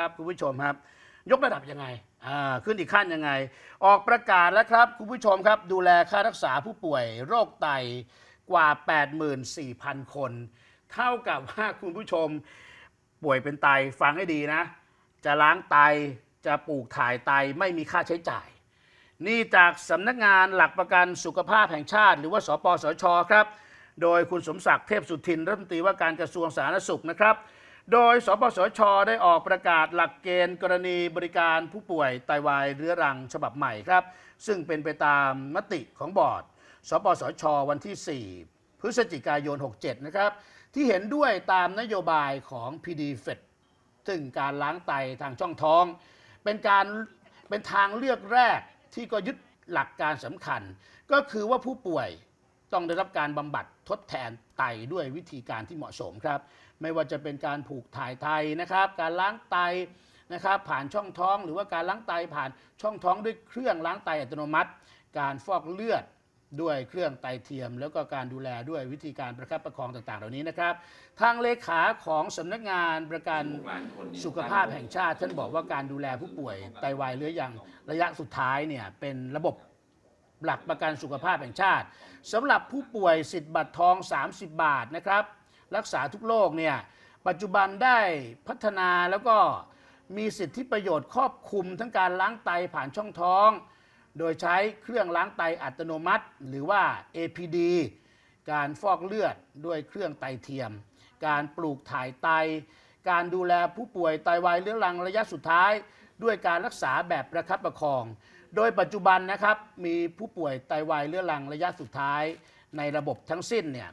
ครับคุณผู้ชมครับ ยกระดับยังไงอ่าขึ้นอีกขั้นยังไง ออกประกาศแล้วครับคุณผู้ชมครับ ดูแลค่ารักษาผู้ป่วย โรคไตกว่า 84,000 คน เท่ากับว่าคุณผู้ชมป่วยเป็นไตฟังให้ดีนะ จะล้างไตจะปลูกถ่ายไตไม่มีค่าใช้จ่าย นี่จากสำนักงานหลักประกันสุขภาพแห่งชาติ หรือว่าสปสชครับ โดยคุณสมศักดิ์เทพสุทินรัฐมนตรีว่าการกระทรวงสาธารณสุขนะครับ โดยสปสช ได้ออกประกาศหลักเกณฑ์กรณีบริการผู้ป่วยไตวายเรื้อรังฉบับใหม่ครับ ซึ่งเป็นไปตามมติของบอร์ด สปสช วันที่ 4 พฤศจิกายน 67 นะครับ ที่เห็นด้วยตามนโยบายของ PD f e d ซึ่งการล้างไตทางช่องท้อง เป็นการเป็นทางเลือกแรกที่ก็ยึดหลักการสำคัญ ก็คือว่าผู้ป่วย ต้องได้รับการบำบัดทดแทนไตด้วยวิธีการที่เหมาะสมครับ ไม่ว่าจะเป็นการผูกถ่ายไตนะครับ การล้างไตนะครับ ผ่านช่องท้องหรือว่าการล้างไตผ่านช่องท้องด้วยเครื่องล้างไตอัตโนมัติ การฟอกเลือดด้วยเครื่องไตเทียม แล้วก็การดูแลด้วยวิธีการประคับประคองต่าง ๆ เหล่านี้นะครับ ทางเลขาของสำนักงานประกันสุขภาพแห่งชาติ ท่านบอกว่าการดูแลผู้ป่วยไตวายเรื้อรังระยะสุดท้ายเนี่ยเป็นระบบ หลักประกันสุขภาพแห่งชาติสำหรับผู้ป่วยสิทธิ์บัตรทอง 30 บาทนะครับ รักษาทุกโรคเนี่ยปัจจุบันได้พัฒนาแล้วก็มีสิทธิประโยชน์ครอบคลุมทั้งการล้างไตผ่านช่องท้อง โดยใช้เครื่องล้างไตอัตโนมัติ หรือว่า APD การฟอกเลือดด้วยเครื่องไตเทียม การปลูกถ่ายไต การดูแลผู้ป่วยไตวายเรื้อรังระยะสุดท้าย ด้วยการรักษาแบบประคับประคอง โดยปัจจุบันนะครับมีผู้ป่วยไตวายเรื้อรังระยะสุดท้าย ในระบบทั้งสิ้นเนี่ย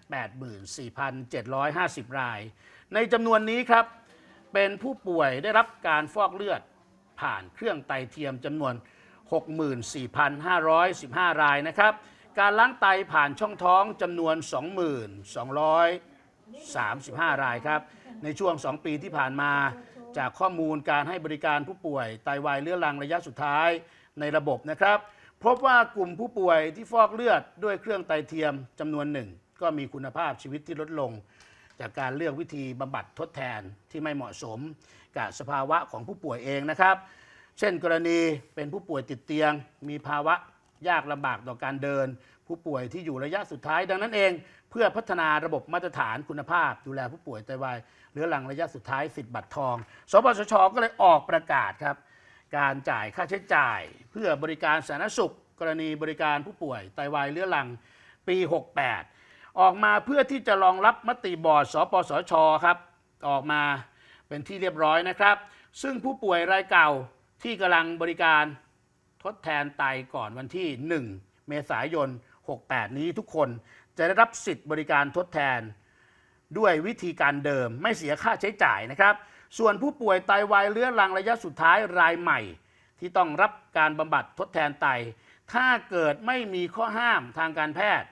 84,750 ราย ในจำนวนนี้ครับ เป็นผู้ป่วยได้รับการฟอกเลือดผ่านเครื่องไตเทียมจำนวน 64,515 รายนะครับ การล้างไตผ่านช่องท้องจำนวน 2,235 รายครับ ในช่วง 2 ปีที่ผ่านมา จากข้อมูลการให้บริการผู้ป่วยไตวายเรื้อรังระยะสุดท้าย ในระบบนะครับ พบว่ากลุ่มผู้ป่วยที่ฟอกเลือดด้วยเครื่องไตเทียมจำนวนหนึ่ง ก็มีคุณภาพชีวิตที่ลดลง จากการเลือกวิธีบำบัดทดแทนที่ไม่เหมาะสม กับสภาวะของผู้ป่วยเองนะครับ เช่นกรณีเป็นผู้ป่วยติดเตียง มีภาวะยากลำบากต่อการเดิน ผู้ป่วยที่อยู่ระยะสุดท้าย ดังนั้นเอง เพื่อพัฒนาระบบมาตรฐานคุณภาพ ดูแลผู้ป่วยไตวายเรื้อรังระยะสุดท้ายสิทธิ์บัตรทอง สปสชก็เลยออกประกาศครับ การจ่ายค่าใช้จ่าย เพื่อบริการสาธารณสุข กรณีบริการผู้ป่วยไตวายเรื้อรังปี 68 ออกมาเพื่อที่จะรองรับมติบอร์ดสปสชครับ ออกมาเป็นที่เรียบร้อยนะครับ ซึ่งผู้ป่วยรายเก่าที่กำลังบริการทดแทนไตก่อนวันที่ 1 เมษายน 68 นี้ทุกคนจะได้รับสิทธิ์บริการทดแทน ด้วยวิธีการเดิมไม่เสียค่าใช้จ่ายนะครับ ส่วนผู้ป่วยไตวายเรื้อรังระยะสุดท้ายรายใหม่ ที่ต้องรับการบำบัดทดแทนไต ถ้าเกิดไม่มีข้อห้ามทางการแพทย์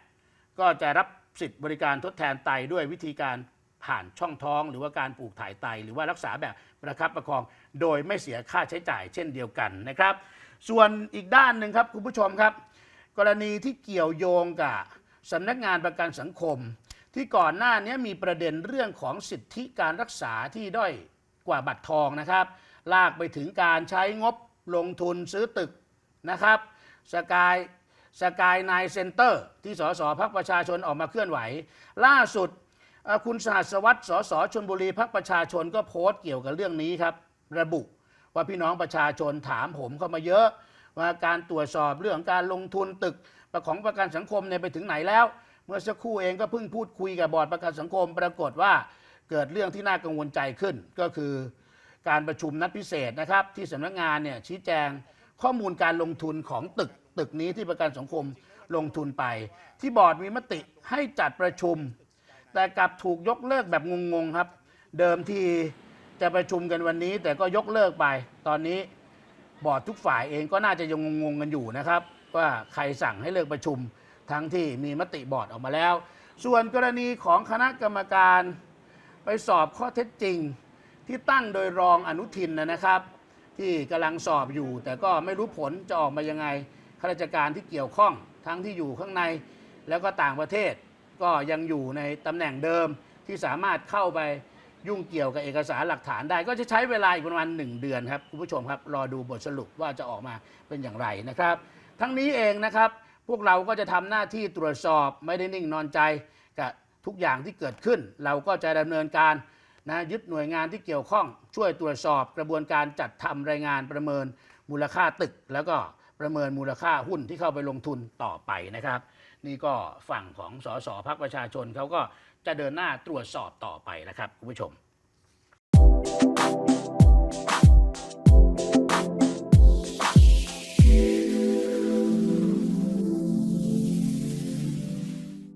ก็จะรับสิทธิ์บริการทดแทนไตด้วยวิธีการผ่านช่องท้องหรือว่าการปลูกถ่ายไต หรือว่ารักษาแบบประคับประคอง โดยไม่เสียค่าใช้จ่ายเช่นเดียวกันนะครับ ส่วนอีกด้านหนึ่งครับคุณผู้ชมครับ กรณีที่เกี่ยวโยงกับสำนักงานประกันสังคม ที่ก่อนหน้านี้มีประเด็นเรื่องของสิทธิการรักษาที่ด้อย กว่าบัตรทองนะครับ ลากไปถึงการใช้งบลงทุนซื้อตึกนะครับสกายสกายไนเซ็นเตอร์ที่สสพักประชาชนออกมาเคลื่อนไหว ล่าสุดคุณสหัสวัตรสสชนบุรีพักประชาชนก็โพสต์เกี่ยวกับเรื่องนี้ครับ ระบุว่าพี่น้องประชาชนถามผมเข้ามาเยอะ ว่าการตรวจสอบเรื่องการลงทุนตึกของประกันสังคมเนี่ยไปถึงไหนแล้ว เมื่อสักครู่เองก็เพิ่งพูดคุยกับบอร์ดประกันสังคม ปรากฏว่า เกิดเรื่องที่น่ากังวลใจขึ้น ก็คือการประชุมนัดพิเศษนะครับ ที่สำนักงานเนี่ยชี้แจงข้อมูลการลงทุนของตึกตึกนี้ที่ประกันสังคมลงทุนไป ที่บอร์ดมีมติให้จัดประชุม แต่กลับถูกยกเลิกแบบงงๆครับ เดิมทีจะประชุมกันวันนี้ แต่ก็ยกเลิกไป ตอนนี้บอร์ดทุกฝ่ายเองก็น่าจะยังงงๆกันอยู่นะครับ ว่าใครสั่งให้เลิกประชุมทั้งที่มีมติบอร์ดออกมาแล้ว ส่วนกรณีของคณะกรรมการ ไปสอบข้อเท็จจริง ที่ตั้งโดยรองอนุทินนะครับ ที่กำลังสอบอยู่ แต่ก็ไม่รู้ผลจะออกมายังไงข้าราชการที่เกี่ยวข้องทั้งที่อยู่ข้างในแล้วก็ต่างประเทศ ก็ยังอยู่ในตำแหน่งเดิมที่สามารถเข้าไปยุ่งเกี่ยวกับเอกสารหลักฐานได้ ก็จะใช้เวลาอีกประมาณ1เดือนครับคุณผู้ชมครับ รอดูบทสรุปว่าจะออกมาเป็นอย่างไรนะครับ ทั้งนี้เองนะครับ พวกเราก็จะทำหน้าที่ตรวจสอบไม่ได้นิ่งนอนใจ ทุกอย่างที่เกิดขึ้น เราก็จะดำเนินการนะยึดหน่วยงานที่เกี่ยวข้องช่วยตรวจสอบกระบวนการจัดทำรายงานประเมินมูลค่าตึก แล้วก็ประเมินมูลค่าหุ้นที่เข้าไปลงทุนต่อไปนะครับ นี่ก็ฝั่งของสสพักประชาชนเขาก็จะเดินหน้าตรวจสอบต่อไปนะครับคุณผู้ชม